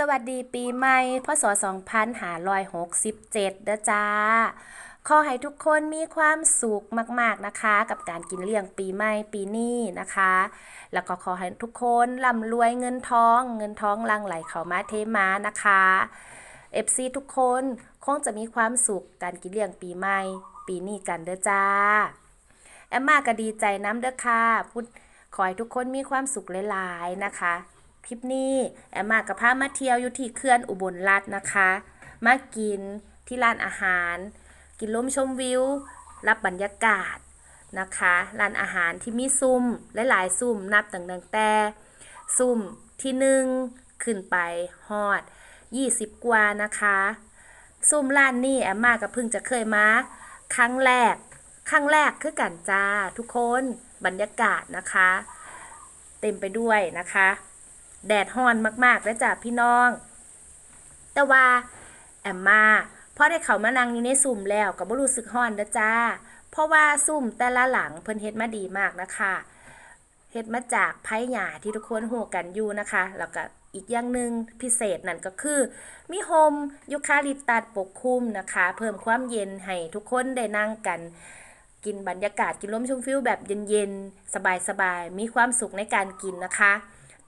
สวัสดีปีใหม่พศ2567เด้อจ้าขอให้ทุกคนมีความสุขมาก ๆนะคะ กับการกินเลี้ยงปีใหม่ปีนี้นะคะ แล้วก็ขอให้ทุกคนร่ำรวยเงินทอง เงินทองลังไหลเข้ามาเทมานะคะ FC ทุกคนคงจะมีความสุขการกินเลี้ยงปีใหม่ ปีนี้กันเด้อจ้า แอมมาก็ดีใจน้ำเด้อค่ะพุทธขอให้ทุกคนมีความสุขหลายๆนะคะ คลิปนี้แอมมากับพามาเที่ยวอยู่ที่เขื่อนอุบลรัตน์นะคะ มากินที่ร้านอาหาร กินลมชมวิว รับบรรยากาศนะคะ ร้านอาหารที่มีซุ้มหลายๆซุ้มนับต่างๆแต่ซุ้มที่หนึ่งขึ้นไปฮอด 20 กว่านะคะ ซุ่มร้านนี่แอมมาก็เพิ่งจะเคยมาครั้งแรกครั้งแรกคือกันจ้าทุกคนบรรยากาศนะคะ เต็มไปด้วยนะคะ แดดฮ้อนมากๆแล้วจ้ะพี่น้อง แต่ว่าแอมมาพอได้เขามานั่งอยู่ในซุ่มแล้วก็บ่รู้สึกฮ้อนเด้อจ้า เพราะว่าซุ่มแต่ละหลังเพิ่นเฮ็ดมาดีมากนะคะเฮ็ดมาจากไผ่หญ้าที่ทุกคนฮู้กันอยู่นะคะ แล้วก็อีกอย่างหนึ่งพิเศษนั่นก็คือ มีโฮมยูคาลิปตัสปกคลุมนะคะ เพิ่มความเย็นให้ทุกคนได้นั่งกัน กินบรรยากาศกินลมชมฟิวแบบเย็นๆ สบายๆ มีความสุขในการกินนะคะ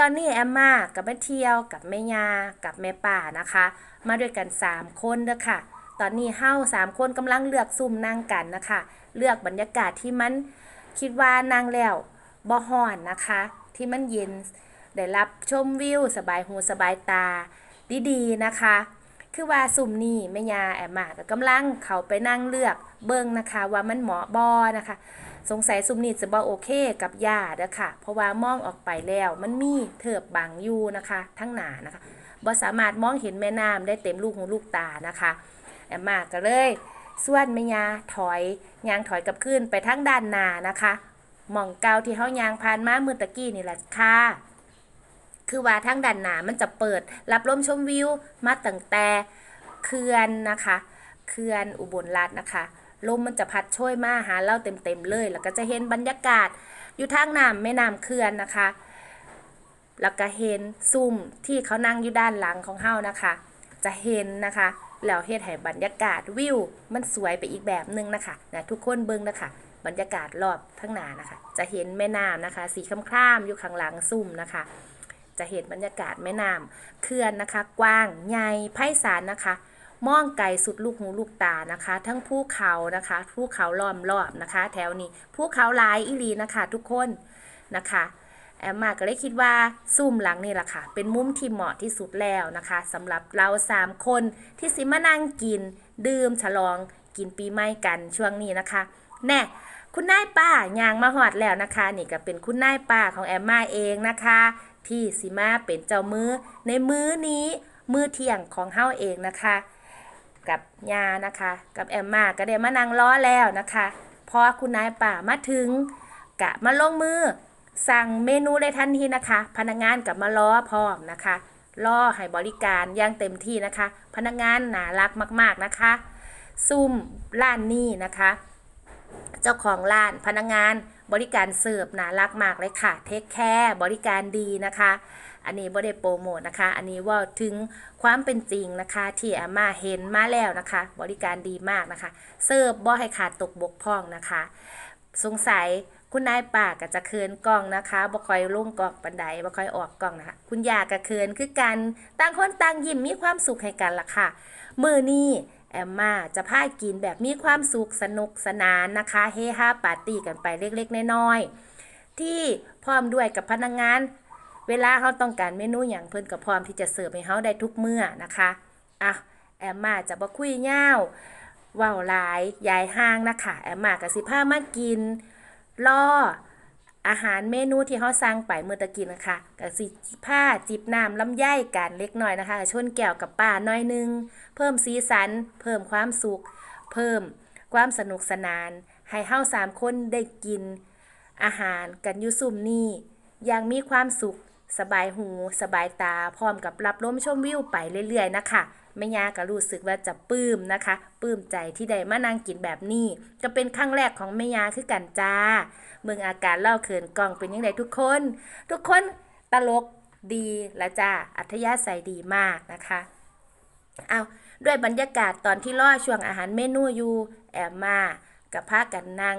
ตอนนี้แอมมากับแม่เที่ยวกับแม่ยากับแม่ป่านะคะ มาด้วยกัน 3 คนเด้อค่ะ ตอนนี้เฮา3คนกำลังเลือกซุ่มนั่งกันนะคะ เลือกบรรยากาศที่มันคิดว่านั่งแล้วบ่ฮ้อนนะคะ ที่มันเย็นได้รับชมวิว สบายหูสบายตา ดีๆนะคะ คือว่าสุ่มนี่แม่ยาแอมมาก็กำลังเขาไปนั่งเลือกเบิ่งนะคะ ว่ามันเหมาะบอนะคะ สงสัยสุ่มนี่จะบ่โอเคกับยาเด้อค่ะ เพราะว่ามองออกไปแล้วมันมีเถิบบังอยู่นะคะ ทั้งหนานะคะบ่สามารถมองเห็นแม่น้ำได้เต็มลูกหูลูกตานะคะแอมมาก็เลยส่วนแม่ยาถอยยางถอยกับขึ้นไปทางด้านหน้านะคะหมองเกาที่เฮายางผ่านมาเมื่อตะกี้นี่แหละค่ะคือว่าทางด้านหน้ามันจะเปิดรับลมชมวิวมาตั้งแต่เขื่อนนะคะเขื่อนอุบลรัตน์นะคะ ลมมันจะพัดช่วยมาหาเราเต็มๆเลย แล้วก็จะเห็นบรรยากาศอยู่ทางน้ำแม่น้ำเขื่อนนะคะ แล้วก็เห็นซุ่มที่เขานั่งอยู่ด้านหลังของเฮานะคะ จะเห็นนะคะแล้วเฮ็ดให้บรรยากาศวิว มันสวยไปอีกแบบหนึงนะคะนะทุกคนเบิ่งนะคะ บรรยากาศรอบทั้งหนานะคะ จะเห็นแม่น้ำนะคะ สีคล้ำๆอยู่ข้างหลังซุ่มนะคะ จะเห็นบรรยากาศแม่น้ำเขื่อนนะคะ กว้างใหญ่ไพศาลนะคะ มองไกลสุดลูกหูลูกตานะคะ ทั้งภูเขานะคะภูเขาล้อมรอบนะคะ แถวนี้ภูเขาลายอีหลีนะคะ ทุกคนนะคะแอมมาก็เลยคิดว่าซุ่มหลังนี่แหละค่ะ เป็นมุมที่เหมาะที่สุดแล้วนะคะสำหรับเราสามคนที่สิมานั่งกิน ดื่มฉลองกินปีใหม่กันช่วงนี้นะคะ แน่คุณนายป้ายางมาหอดแล้วนะคะ นี่ก็เป็นคุณนายป้าของแอมมาเองนะคะ ที่สิมาเป็นเจ้ามือในมื้อนี้มื้อเที่ยงของเฮาเองนะคะ กับยานะคะ กับแอมมาก็ได้มานั่งล้อแล้วนะคะพอคุณนายป่ามาถึงกะมาลงมือ สั่งเมนูเลยทันทีนะคะ พนักงานกับมาล้อพร้อมนะคะล้อให้บริการอย่างเต็มที่นะคะ พนักงานน่ารักมาก ๆนะคะ ซุ่มร้านนี้นะคะ เจ้าของร้านพนักงานบริการเสิร์ฟน่ารักมากเลยค่ะ เทคแคร์บริการดีนะคะ อันนี้บ่ได้โปรโมทนะคะ อันนี้ว่าถึงความเป็นจริงนะคะ ที่อาม่าเห็นมาแล้วนะคะ บริการดีมากนะคะ เสิร์ฟบ่ให้ขาดตกบกพร่องนะคะ สงสัยคุณนายป่าก็จะเคินกล้องนะคะบ่ค่อยลงกล้องปันไดบ่ค่อยออกกล้องนะคะ คุณยาก็เคินคือกันต่างคนต่างยิ้มมีความสุขให้กันล่ะค่ะมื้อนี้แอมมาจะพากินแบบมีความสุขสนุกสนานนะคะ เฮฮาปาร์ตี้กันไปเล็กๆน้อยๆที่พร้อมด้วยกับพนักงาน เวลาเขาต้องการเมนูอย่างเพิ่นก็พร้อมที่จะเสิร์ฟให้เขาได้ทุกเมื่อนะคะอะแอมมาจะบ่คุยยาวเว้าหลายยายห้างนะคะแอมมาก็สิพามากินล่ออาหารเมนูที่เขาสั่งไปเมื่อตะกี้นะคะก็สิผ้าจิบน้ำลำไยกันเล็กน้อยนะคะชนแก้วกับป้าน้อยหนึง เพิ่มสีสัน เพิ่มความสุข เพิ่มความสนุกสนาน ให้เฮาสามคนได้กิน อาหารกันอยู่ซุ่มนี่อย่างมีความสุข สบายหู สบายตา พร้อมกับรับลมชมวิวไปเรื่อยๆนะคะแม่ย่าก็รู้สึกว่าจะปลื้มนะคะปลื้มใจที่ได้มานั่งกินแบบนี้ ก็เป็นครั้งแรกของแม่ย่าคือกันจ้า เมืองอาการเล่าเขินกล้องเป็นยังไงทุกคน ทุกคนตลกดีและจ้าอัธยาศัยดีมากนะคะเอาด้วยบรรยากาศตอนที่ล่อช่วงอาหารเมนูอยู่แอมมากับพากันนั่ง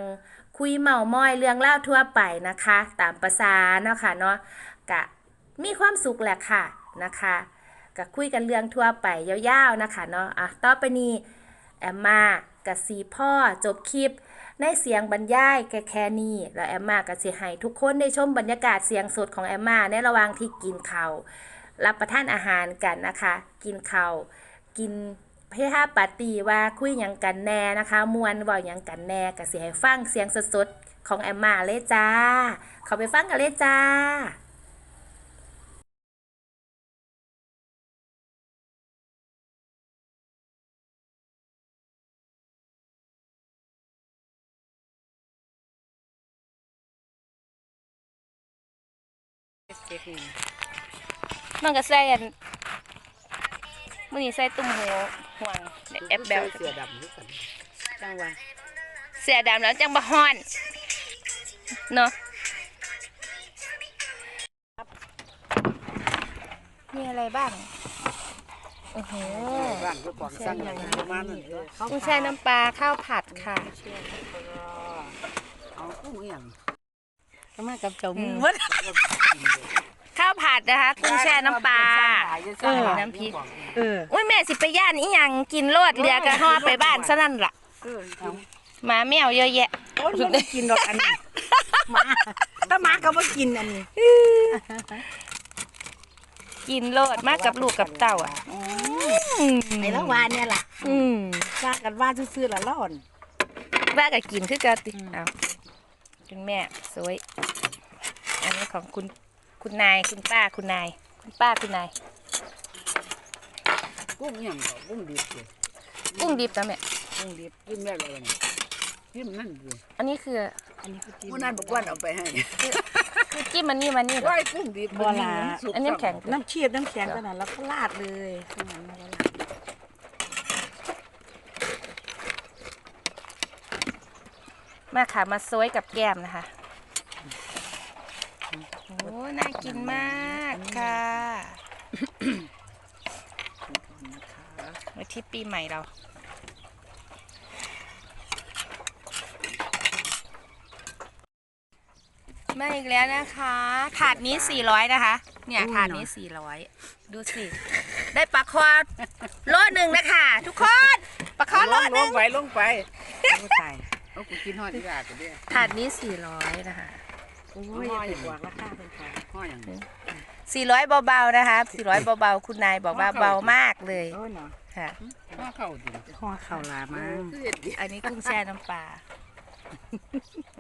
คุยเมาม้อยเรื่องเล่าทั่วไปนะคะ ตามประสาเนาะค่ะเนาะกะ มีความสุขแหละค่ะนะคะกะคุยกันเรื่องทั่วไปยาวๆนะคะเนาะอะต่อไปนี้แอมมากับสีพ่อจบคลิป ในเสียงบรรยายแค่แค่นี้แล้วแอมมาก็สิให้ทุกคนได้ชมบรรยากาศเสียงสดของแอมมาในระหว่างที่กินข้าวรับประทานอาหารกันนะคะ กินข้าวกินเพื่อห้าปาร์ตี้ว่าคุยหยังกันแน่นะคะมวนว่าหยังกันแน่ก็สิให้ฟังเสียงสดๆของแอมมาเลยจ้าเขาไปฟังกันเลยจ้า เจ็กนี่มันก็ใส่อันมื้อนี้ใส่ตุ้มหูห่วงแอปแบลเสือดำนี่กันจังหวะเสียดำแล้วจังบะฮ้อนเนาะมีอะไรบ้างโอ้โหบ้านก็กวางสั้นอย่างประมาณนั้นเออเขากุ้งแช่น้ำปลาข้าวผัดค่ะเอากุ้งอหย่าง ทำไมกับเจ้ามือวะข้าวผัดนะคะกุ้งแช่น้ำปลาเออน้ำพริกเอออุ้ยแม่สิไปย่านอีหยังกินโลดเรือกระห่อไปบ้านซะนั่นล่ะเออเอาหมาแมวเยอะแยะโอ้ยมันไม่กินดอกอันนี้หมาถ้าหมาก็ไม่กินอันนี้กินโลดมากกับลูกกับเต่าอะอืมไอ้ละวานเนี่ยล่ะอืมว่ากันว่าซื่อๆละร้อนว่ากับกินคือกันติอืมเอา คุณแม่สวย อันนี้ของคุณคุณนายคุณป้าคุณนาย คุณป้าคุณนาย กุ้งอหย่างก็กุ้งดิบเลยกุ้งดิบนะแม่ กุ้งดิบกินได้เลยนี่กินนั่นดิอันนี้คือ อันนี้คือจิ้มวันนั้นบอกว่าเอาไปให้คือจิ้มมันนี่มันนี่เหรอว่ายกุ้งดิบบัวลาอันนี้น้ำแข็งน้ำเชียบน้ำแข็งขนาดแล้วก็ราดเลยข้างหลังแล้วก็ราด มาค่ะมาซวยกับแก้มนะคะโอ้น่ากินมากค่ะไว้ที่ปีใหม่เรามาอีกแล้วนะคะ ถาดนี้ 400 นะคะ เนี่ย ถาดนี้ 400 ดูสิ ได้ปลาคอโลหนึ่งนะคะ ทุกคน ปลาคอโลลงหลนึ่งงไปลงไปโอ้ตาย เอากูกินห่อที่ยากกันเนี่ยถาดนี้400นะคะโอ้ยอย่าไปกวากราคาเป็นค่ะห่ออย่างนี้400เบาๆนะคะ400เบาๆคุณนายบอกว่าเบามากเลยโอ้ยเนาะค่ะห่อเข้าดิห่อข่าวลามาคือเห็ดดิอันนี้กุ้งแช่น้ำปลา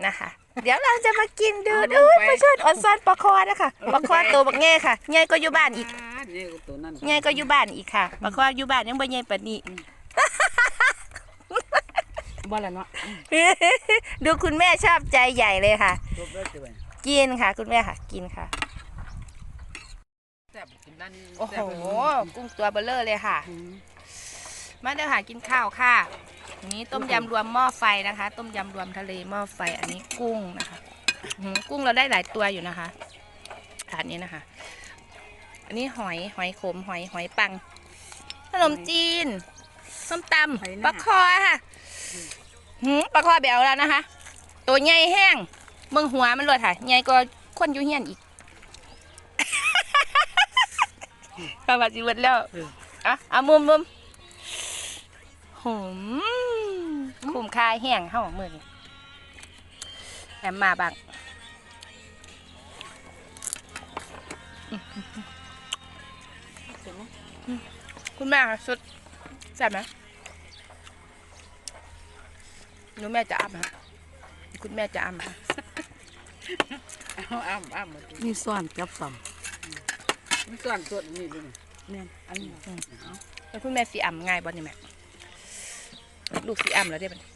นะคะ เดี๋ยวเราจะมากินดูอุ้ยปลาช่อนออนซอนปลาคอนะคะปลาคอตัวบักแง่ค่ะใหญ่ก็อยู่บ้านอีกนี่ก็ตัวนั้นใหญ่ก็อยู่บ้านอีกค่ะปลาคออยู่บ้านยังบ่ใหญ่ปานนี้ บ่ละเนาะดูคุณแม่ชอบใจใหญ่เลยค่ะตัวเบิดตัวกินค่ะ คุณแม่ค่ะ กินค่ะ แซ่บกินด้านโอ้โห กุ้งตัวเบลเลอร์เลยค่ะ มาเดี๋ยวหากินข้าวค่ะอันนี้ต้มยำรวมหม้อไฟนะคะ ต้มยำรวมทะเลหม้อไฟ อันนี้กุ้งนะคะอื้อหือกุ้งเราได้หลายตัวอยู่นะคะถาดนี้นะคะ อันนี้หอยหอยขมหอยหอยปังขนมจีนส้มตำปลาคอค่ะ หืมปลาคอแบวแล้วนะคะ ตัวใหญ่แห้งเมืองหัวมันเลยค่ะใหญ่ก็คนอยูเฮียนอีกประวัติชีวิตแล้วอะเอามุมมุมหืมคุ้มค่าแห้งเฮามือนี้แอมมาบังคุณแม่สุดแซ่บไหม หนูแม่จะอ้ำฮะคุณแม่จะอ้ำฮะเอาอ้ามอ้ามมาดูนี่ซ่อนกับสองมีส่วนตัวนี้ด้วยเนี่ยอันนี้แล้วคุณแม่สีอ่ำง่ายบ่เนี่ยแม่ลูกสีอ่ำแล้วได้ปะเนี่ย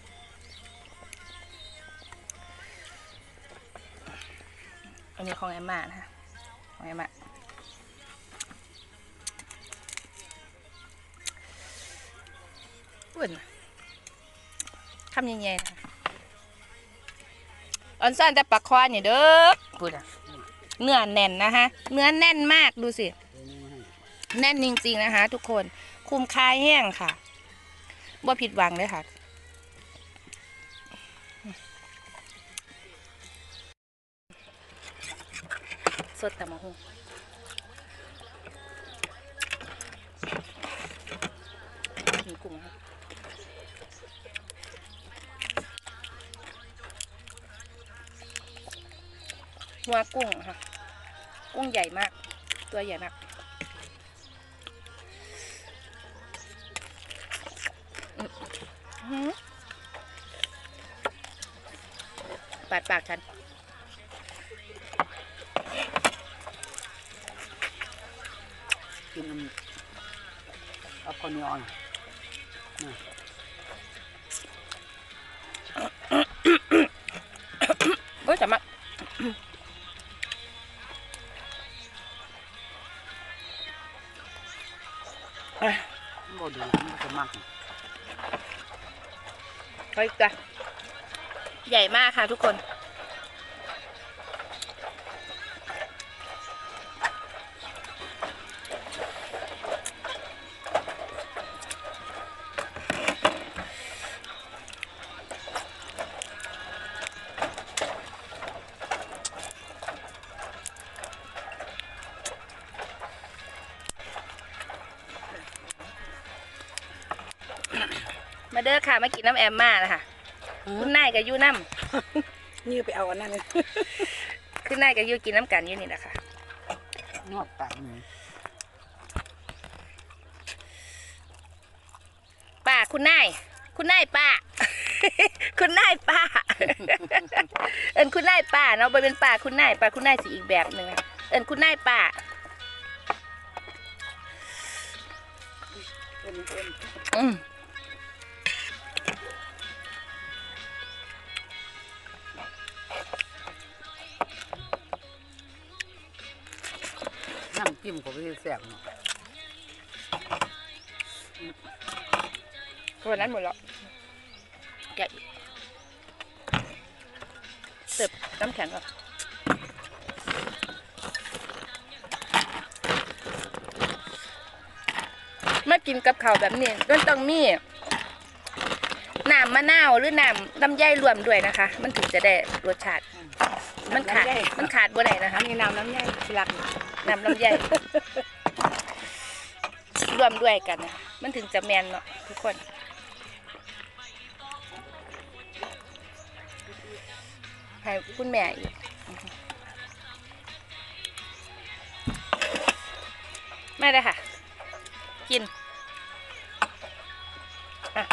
อันนี้ของแอมมานะคะของแอมมาปุ่น ทำยังไงนะคะออนซ่อนแต่ปลาคอเนี่ยเด้อปุ่นอะเนื้อแน่นนะคะ เนื้อแน่นมากดูสิ แน่นจริงๆนะคะ ทุกคน คุ้มค่าแห้งค่ะบ่ผิดหวังเลยค่ะสดแต่มะฮุงมีกุ้งครับ หัวกุ้งค่ะ กุ้งใหญ่มาก ตัวใหญ่มากปาดปากฉันกินเอาคนนี้อ่อน เฮ้ยจ้ะใหญ่มากค่ะทุกคน มาเด้อค่ะมากินน้ำแอมมานะคะคุณนายกับยูน้นี่ไปเอาอันนั้นเลยำคุณนายกับยูกินน้ำกันอยู่นี่แหละค่ะนอกปากหนึ่งป้าคุณนายคุณนายป้า คุณนายป้า เอินคุณนายป้าเนาะบ่เป็นป้าคุณนายป้าคุณนายสิอีกแบบหนึ่งอะเอินคุณนายป้าเป็นเป็นอืม จิ้มก็ไม่ได้แซ่บเนาะวันนั้นหมดแล้วแกะอีกเสิร์ฟน้ำแข็งก่อนมากินกับข้าวแบบนี้มันต้องมีน้ำมะนาวหรือน้ำลำไยรวมด้วยนะคะ มันถึงจะได้รสชาติ มันขาด มันขาดบ่ได้นะคะอันนี้น้ำน้ำใหญ่ที่รัก น้ำลำไยรวมด้วยกันนะมันถึงจะแมนเนาะทุกคน ให้คุณแม่อีก ไม่ได้ค่ะ กิน อะ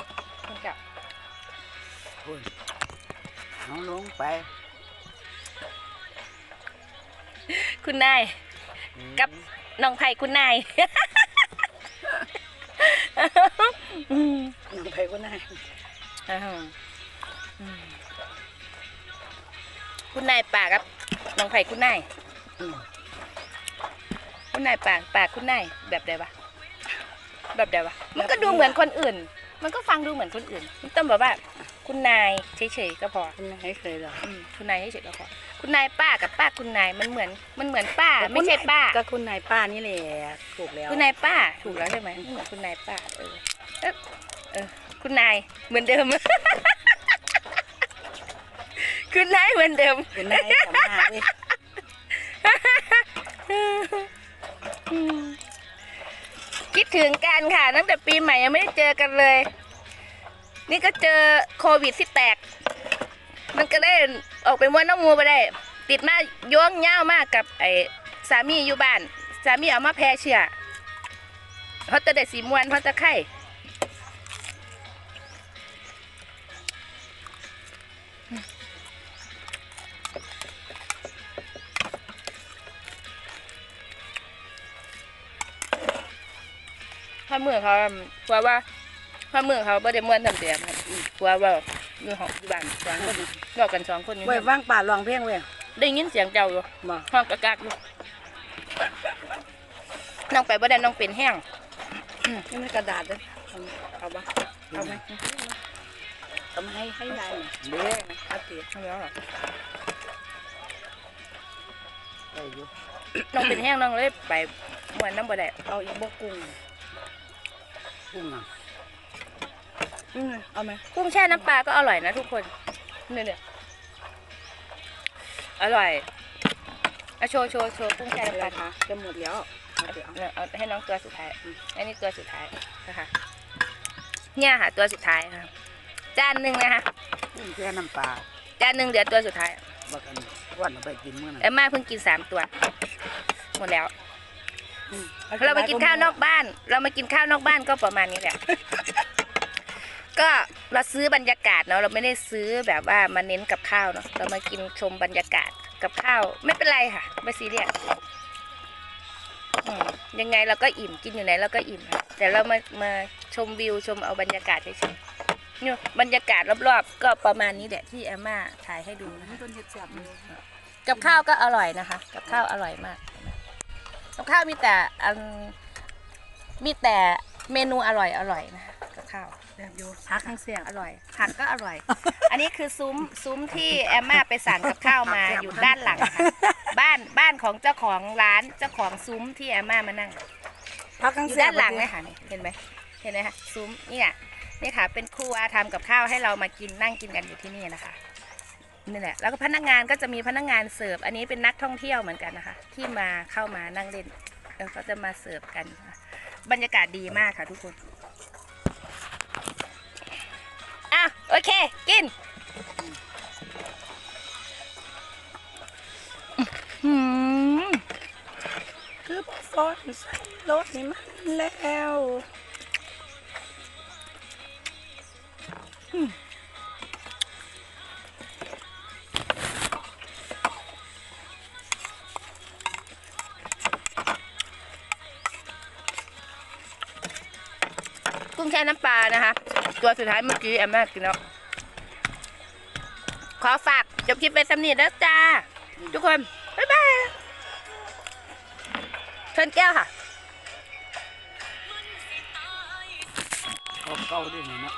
คุณเจ้าคุณน้องลงไป คุณนาย กับน้องไผ่คุณนายอืมน้องไผก็ได้อ่าฮะอืมคุณนายป่ากับน้องไผ่คุณนายอืมคุณนายป่าป่าคุณนายแบบใดวะแบบใดวะมันก็ดูเหมือนคนอื่น มันก็ฟังดูเหมือนคนอื่นมันต้องแบบว่า คุณนายเฉยๆก็พอคุณนายเคยเหรออืมคุณนายเฉยๆก็พอคุณนายป้ากับป้าคุณนายมันเหมือนมันเหมือนป้า ไม่ใช่ป้า ก็คุณนายป้านี่แหละถูกแล้ว คุณนายป้าถูกแล้วใช่ไหมเหมือนคุณนายป้าเออเอ๊ะเออคุณนายเหมือนเดิมคุณนายเหมือนเดิมคุณนายสำนาเว้ย คิดถึงกันค่ะ ตั้งแต่ปีใหม่ยังไม่ได้เจอกันเลย นี่ก็เจอโควิดที่แตก มันก็ได้ออกไปม้วนน้องมูไปได้ ติดมาโย้งเง่าวมากกับไอ้สามีอยู่บ้าน สามีเอามาแพร่เชื้อเขาจะได้สีมวนเขาจะไข้ พระมือเขากลัวว่าพระมือเขาไม่ได้ม้วนทำเดียมกลัวว่าอยู่ห้องอยู่บ้านสองคนนอกกันสองคนอยู่ไว้ว่างป่าลองเพลงเว้ยได้ยินเสียงเจ้าอยู่มาห้องกะกักอยู่น้องไปบ่ได้น้องเป็นแห้งนี่มันกระดาษเลยเอาเอาปะเอาไหมเอามาให้ให้ยายหน่อยเด้เอาเตียเอาแล้วเหรอไปได้อยู่น้องเป็นแห้งน้องเลยไปมวนน้ำบ่ได้เอาอีกบ่กุ้ง กุ้งอะอืมเอาไหมกุ้งแช่น้ำปลาก็อร่อยนะทุกคนเนี่ยเนี่ยอร่อยอะโชว์โชว์โชว์กุ้งแช่อะไรน้ำปลาคะจะหมดแล้วเอาเดี๋ยวเอาเนี่ยเอาให้น้องตัวสุดท้ายอันนี้ตัวสุดท้ายนะคะ เนี่ยค่ะ ตัวสุดท้ายค่ะจานหนึ่งนะคะกุ้งแช่น้ำปลาจานหนึ่งเดี๋ยวตัวสุดท้ายบักอันวันเอาไปกินมื้อนั้นเอ็มมาเพิ่งกินสามตัว หมดแล้วอืม เรามากินข้าวนอกบ้าน เรามากินข้าวนอกบ้านก็ประมาณนี้แหละ ก็เราซื้อบรรยากาศเนาะเราไม่ได้ซื้อแบบว่ามาเน้นกับข้าวเนาะเรามากินชมบรรยากาศกับข้าวไม่เป็นไรค่ะ ไม่ซีเรียสอืมยังไงเราก็อิ่มกินอยู่ไหนเราก็อิ่มค่ะแต่เรามามาชมวิวชมเอาบรรยากาศเฉยๆเนี่ยบรรยากาศรอบๆ ก็ประมาณนี้แหละที่แอมมาถ่ายให้ดูนะคะต้นเห็ดแซ่บเลยกับข้าวก็อร่อยนะคะ กับข้าวอร่อยมาก กับข้าวมีแต่อันมีแต่เมนูอร่อยอร่อยนะคะกับข้าวแซ่บอยู่พักทั้งเสียงอร่อยผักก็อร่อย อันนี้คือซุ้มซุ้มที่แอมมาไปสั่งกับข้าวมาอยู่ด้านหลังค่ะบ้านบ้านของเจ้าของร้านเจ้าของซุ้มที่แอมมามานั่งพักทั้งอยู่เสียงด้านหลังเลยค่ะนี่เห็นไหมเห็นไหมคะซุ้มเนี่ยนี่ค่ะ เป็นครัวทำกับข้าวให้เรามากินนั่งกินกันอยู่ที่นี่นะคะ นี่แหละแล้วก็พนักงานก็จะมีพนักงานเสิร์ฟอันนี้เป็นนักท่องเที่ยวเหมือนกันนะคะ ที่มาเข้ามานั่งเล่นแล้วก็จะมาเสิร์ฟกัน บรรยากาศดีมากค่ะทุกคนอะโอเค กินคือบ่ฟอนใส่รถนี่มันแล้ว ช่น้ำปลานะคะ ตัวสุดท้ายเมื่อกี้แอมแม่กินแล้วขอฝากจบคลิปไปสำเนียแล้วจ้า ทุกคน บ๊ายบายเชิญแก้วค่ะเก่าด้วยนะ